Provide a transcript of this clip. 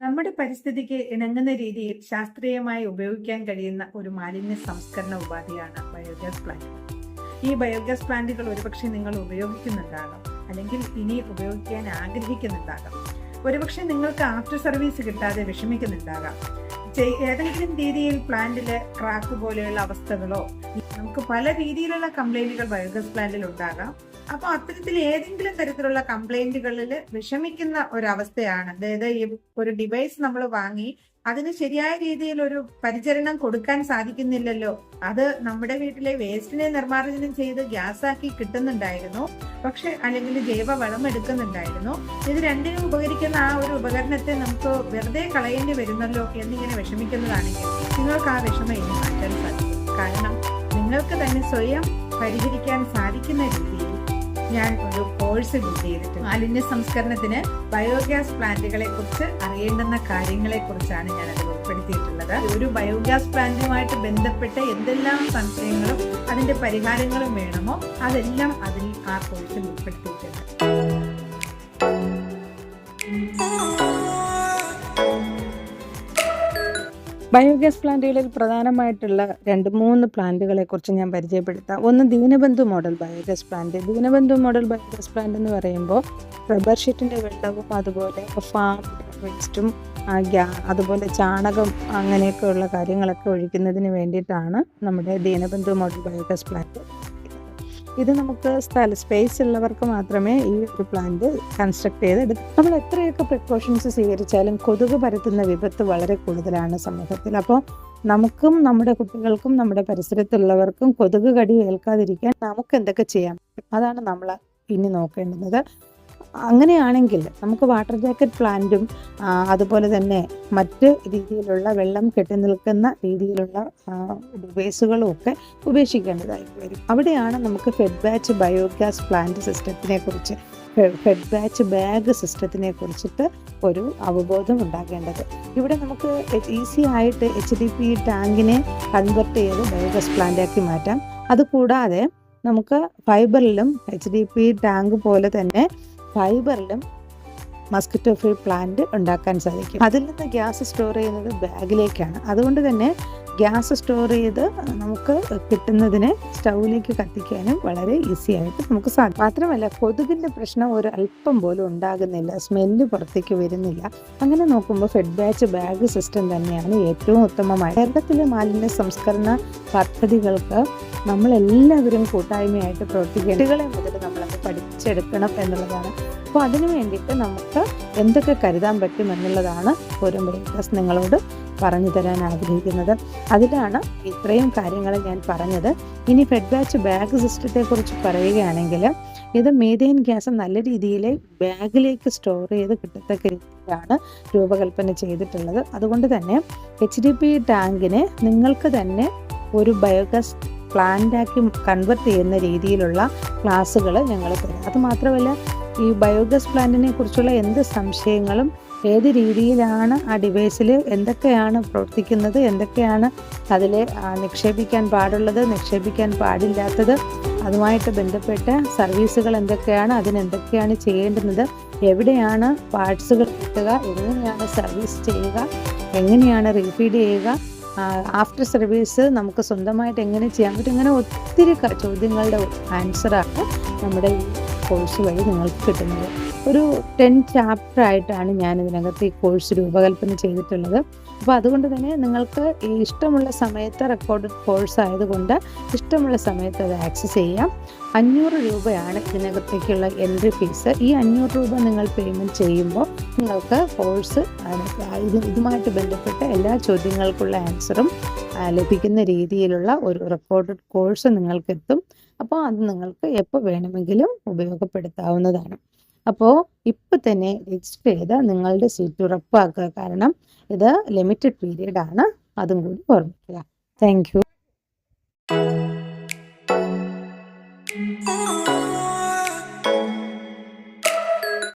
പരിസ്ഥിതിക്ക് ഇണങ്ങുന്ന രീതിയിൽ ശാസ്ത്രീയമായി ഉപയോഗിക്കാൻ കഴിയുന്ന ഒരു മാലിന്യ സംസ്കരണ ഉപാധിയാണ് ബയോഗ്യാസ് പ്ലാന്റ് ഈ ബയോഗ്യാസ് പ്ലാന്റുകൾ ഒരുപക്ഷെ നിങ്ങൾ ഉപയോഗിക്കുന്നുണ്ടാകാം അല്ലെങ്കിൽ ഇനി ഉപയോഗിക്കാൻ ആഗ്രഹിക്കുന്നുണ്ടാകാം. ഒരുപക്ഷെ നിങ്ങൾക്ക് ആഫ്റ്റർ സർവീസ് കിട്ടാതെ വിഷമിക്കുന്നുണ്ടാകാം. ഏതെങ്കിലും രീതിയിൽ പ്ലാന്റിൽ ക്രാക്ക് പോലെയുള്ള അവസ്ഥകളോ നമുക്ക് പല രീതിയിലുള്ള കംപ്ലൈന്റുകൾ ബയോഗ്യാസ് പ്ലാന്റിൽ ഉണ്ടാകാം. അപ്പോൾ അത്തരത്തിൽ ഏതെങ്കിലും തരത്തിലുള്ള കംപ്ലൈന്റുകളിൽ വിഷമിക്കുന്ന ഒരവസ്ഥയാണ്. അതായത് ഒരു ഡിവൈസ് നമ്മൾ വാങ്ങി അതിന് ശരിയായ രീതിയിൽ ഒരു പരിചരണം കൊടുക്കാൻ സാധിക്കുന്നില്ലല്ലോ. അത് നമ്മുടെ വീട്ടിലെ വേസ്റ്റിനെ നിർമ്മാർജനം ചെയ്ത് ഗ്യാസാക്കി കിട്ടുന്നുണ്ടായിരുന്നു. പക്ഷെ അല്ലെങ്കിൽ ജൈവ വളം എടുക്കുന്നുണ്ടായിരുന്നു. ഇത് രണ്ടിനും ഉപകരിക്കുന്ന ആ ഒരു ഉപകരണത്തെ നമുക്ക് വെറുതെ കളയേണ്ടി വരുന്നല്ലോ എന്നിങ്ങനെ വിഷമിക്കുന്നതാണെങ്കിൽ നിങ്ങൾക്ക് ആ വിഷമം ഇനി മാറ്റാൻ സാധിക്കും. കാരണം നിങ്ങൾക്ക് തന്നെ സ്വയം പരിഹരിക്കാൻ സാധിക്കുന്ന രീതിയിൽ ഞാൻ ഒരു കോഴ്സ് ബിൽഡ് ചെയ്തിട്ടുണ്ട്. മാലിന്യ സംസ്കരണത്തിന് ബയോഗ്യാസ് പ്ലാന്റുകളെ കുറിച്ച് അറിയേണ്ടുന്ന കാര്യങ്ങളെ കുറിച്ചാണ് ഞാൻ അത് ഉൾപ്പെടുത്തിയിട്ടുള്ളത്. ഒരു ബയോഗ്യാസ് പ്ലാന്റുമായിട്ട് ബന്ധപ്പെട്ട എന്തെല്ലാം സംശയങ്ങളും അതിന്റെ പരിഹാരങ്ങളും വേണമോ അതെല്ലാം അതിൽ ആ കോഴ്സിൽ ഉൾപ്പെടുത്തിയിട്ടുണ്ട്. ബയോഗ്യാസ് പ്ലാന്റുകളിൽ പ്രധാനമായിട്ടുള്ള രണ്ട് മൂന്ന് പ്ലാന്റുകളെ കുറിച്ച് ഞാൻ പരിചയപ്പെടുത്താം. ഒന്ന് Deenabandhu model biogas plant Deenabandhu model biogas plant എന്ന് പറയുമ്പോൾ റബ്ബർ ഷീറ്റിന്റെ വെള്ളവും അതുപോലെ ഫാം വേസ്റ്റും അതുപോലെ ചാണകം അങ്ങനെയൊക്കെയുള്ള കാര്യങ്ങളൊക്കെ ഒഴിക്കുന്നതിന് വേണ്ടിയിട്ടാണ് നമ്മുടെ ദീനബന്ധു മോഡൽ ബയോഗ്യാസ് പ്ലാന്റ് ഇത് നമുക്ക് സ്ഥല സ്പേസ് ഉള്ളവർക്ക് മാത്രമേ ഈ ഒരു പ്ലാന്റ് കൺസ്ട്രക്ട് ചെയ്ത് നമ്മൾ എത്രയൊക്കെ പ്രിക്കോഷൻസ് സ്വീകരിച്ചാലും കൊതുക് പരത്തുന്ന വിപത്ത് വളരെ കൂടുതലാണ് സമൂഹത്തിൽ. അപ്പോൾ നമുക്കും നമ്മുടെ കുട്ടികൾക്കും നമ്മുടെ പരിസരത്തുള്ളവർക്കും കൊതുക് കടി ഏൽക്കാതിരിക്കാൻ നമുക്ക് എന്തൊക്കെ ചെയ്യാം? അതാണ് നമ്മൾ ഇനി നോക്കേണ്ടുന്നത്. അങ്ങനെയാണെങ്കിൽ നമുക്ക് വാട്ടർ ജാക്കറ്റ് പ്ലാന്റും അതുപോലെ തന്നെ മറ്റ് രീതിയിലുള്ള വെള്ളം കെട്ടി നിൽക്കുന്ന രീതിയിലുള്ള ഡിവൈസുകളും ഒക്കെ ഉപേക്ഷിക്കേണ്ടതായി വരും അവിടെയാണ് നമുക്ക് ഫെഡ് ബാച്ച് ബയോഗ്യാസ് പ്ലാന്റ് സിസ്റ്റത്തിനെ കുറിച്ച് ഫെഡ് ബാച്ച് ബാഗ് സിസ്റ്റത്തിനെ കുറിച്ചിട്ട് ഒരു അവബോധം ഉണ്ടാകേണ്ടത്. ഇവിടെ നമുക്ക് ഈസി ആയിട്ട് എച്ച് ഡി പി ടാങ്കിനെ കൺവെർട്ട് ചെയ്ത് ബയോഗ്യാസ് പ്ലാന്റാക്കി മാറ്റാം. അതുകൂടാതെ നമുക്ക് ഫൈബറിലും എച്ച് ഡി പി ടാങ്ക് പോലെ തന്നെ ഫൈബറിലും മസ്കിറ്റോ ഫ്രീ പ്ലാന്റ് ഉണ്ടാക്കാൻ സാധിക്കും. അതിൽ നിന്ന് ഗ്യാസ് സ്റ്റോർ ചെയ്യുന്നത് ബാഗിലേക്കാണ്. അതുകൊണ്ട് തന്നെ ഗ്യാസ് സ്റ്റോർ ചെയ്ത് നമുക്ക് കിട്ടുന്നതിനെ സ്റ്റൗവിലേക്ക് കത്തിക്കാനും വളരെ ഈസി ആയിട്ട് നമുക്ക് സാധിക്കും മാത്രമല്ല കൊതുകിന്റെ പ്രശ്നം ഒരു അല്പം പോലും ഉണ്ടാകുന്നില്ല സ്മെല്ല് പുറത്തേക്ക് വരുന്നില്ല. അങ്ങനെ നോക്കുമ്പോൾ ഫെഡ് ബാച്ച് ബാഗ് സിസ്റ്റം തന്നെയാണ് ഏറ്റവും ഉത്തമമായ. കേരളത്തിലെ മാലിന്യ സംസ്കരണ പദ്ധതികൾക്ക് നമ്മളെല്ലാവരും കൂട്ടായ്മയായിട്ട് പ്രവർത്തിക്കുക കുട്ടികളെ മുതൽ നമ്മളത് പഠിച്ചെടുക്കണം എന്നുള്ളതാണ്. അപ്പോൾ അതിനു വേണ്ടിയിട്ട് നമുക്ക് എന്തൊക്കെ കരുതാൻ പറ്റും എന്നുള്ളതാണ് ഒരു ബ്രേക്ക്ഫാസ്റ്റ് നിങ്ങളോട് പറഞ്ഞു തരാൻ ആഗ്രഹിക്കുന്നത്. അതിലാണ് ഇത്രയും കാര്യങ്ങൾ ഞാൻ പറഞ്ഞത്. ഇനി ഫെഡ് ബാച്ച് ബാഗ് സിസ്റ്റത്തെക്കുറിച്ച് പറയുകയാണെങ്കിൽ ഇത് മീഥേൻ ഗ്യാസ് നല്ല രീതിയിൽ ബാഗിലേക്ക് സ്റ്റോർ ചെയ്ത് കിട്ടത്തക്ക രീതിയിലാണ് രൂപകൽപ്പന ചെയ്തിട്ടുള്ളത്. അതുകൊണ്ട് തന്നെ എച്ച് ഡി പി ടാങ്കിനെ നിങ്ങൾക്ക് തന്നെ ഒരു ബയോഗ്യാസ് പ്ലാന്റാക്കി കൺവെർട്ട് ചെയ്യുന്ന രീതിയിലുള്ള ക്ലാസ്സുകൾ ഞങ്ങൾ തരാം. അത് മാത്രമല്ല ഈ ബയോഗ്യാസ് പ്ലാന്റിനെ കുറിച്ചുള്ള എന്ത് സംശയങ്ങളും ഏത് രീതിയിലാണ് ആ ഡിവൈസിൽ എന്തൊക്കെയാണ് പ്രവർത്തിക്കുന്നത് എന്തൊക്കെയാണ് അതിൽ നിക്ഷേപിക്കാൻ പാടുള്ളത് നിക്ഷേപിക്കാൻ പാടില്ലാത്തത് അതുമായിട്ട് ബന്ധപ്പെട്ട സർവീസുകൾ എന്തൊക്കെയാണ് അതിനെന്തൊക്കെയാണ് ചെയ്യേണ്ടുന്നത് എവിടെയാണ് പാർട്സുകൾ കിട്ടുക എങ്ങനെയാണ് സർവീസ് ചെയ്യുക എങ്ങനെയാണ് റീഫീഡ് ചെയ്യുക ആഫ്റ്റർ സർവീസ് നമുക്ക് സ്വന്തമായിട്ട് എങ്ങനെ ചെയ്യാൻ പറ്റും ഇങ്ങനെ ഒത്തിരി ചോദ്യങ്ങളുടെ ആൻസറാണ് നമ്മുടെ ഈ കോഴ്സ് വഴി നിങ്ങൾക്ക് കിട്ടുന്നത്. ഒരു ടെൻ ചാപ്റ്റർ ആയിട്ടാണ് ഞാൻ ഇതിനകത്ത് ഈ കോഴ്സ് രൂപകൽപ്പന ചെയ്തിട്ടുള്ളത്. അപ്പോൾ അതുകൊണ്ട് തന്നെ നിങ്ങൾക്ക് ഇഷ്ടമുള്ള സമയത്ത് റെക്കോർഡഡ് കോഴ്സ് ആയതുകൊണ്ട് ഇഷ്ടമുള്ള സമയത്ത് അത് ആക്സസ് ചെയ്യാം. അഞ്ഞൂറ് രൂപയാണ് ഇതിനകത്തേക്കുള്ള എൻട്രി ഫീസ് ഈ അഞ്ഞൂറ് രൂപ നിങ്ങൾ പേയ്മെന്റ് ചെയ്യുമ്പോൾ നിങ്ങൾക്ക് കോഴ്സ് ഇത് ഇതുമായിട്ട് ബന്ധപ്പെട്ട എല്ലാ ചോദ്യങ്ങൾക്കുള്ള ആൻസറും ലഭിക്കുന്ന രീതിയിലുള്ള ഒരു റെക്കോർഡഡ് കോഴ്സ് നിങ്ങൾക്ക് എത്തും. അപ്പോൾ അത് നിങ്ങൾക്ക് എപ്പോൾ വേണമെങ്കിലും ഉപയോഗപ്പെടുത്താവുന്നതാണ്. അപ്പോൾ ഇപ്പം തന്നെ രജിസ്റ്റർ ചെയ്ത് നിങ്ങളുടെ സീറ്റ് ഉറപ്പാക്കുക. കാരണം ഇത് ലിമിറ്റഡ് പീരീഡ് ആണ്. അതും കൂടി ഓർമ്മിക്കുക. താങ്ക്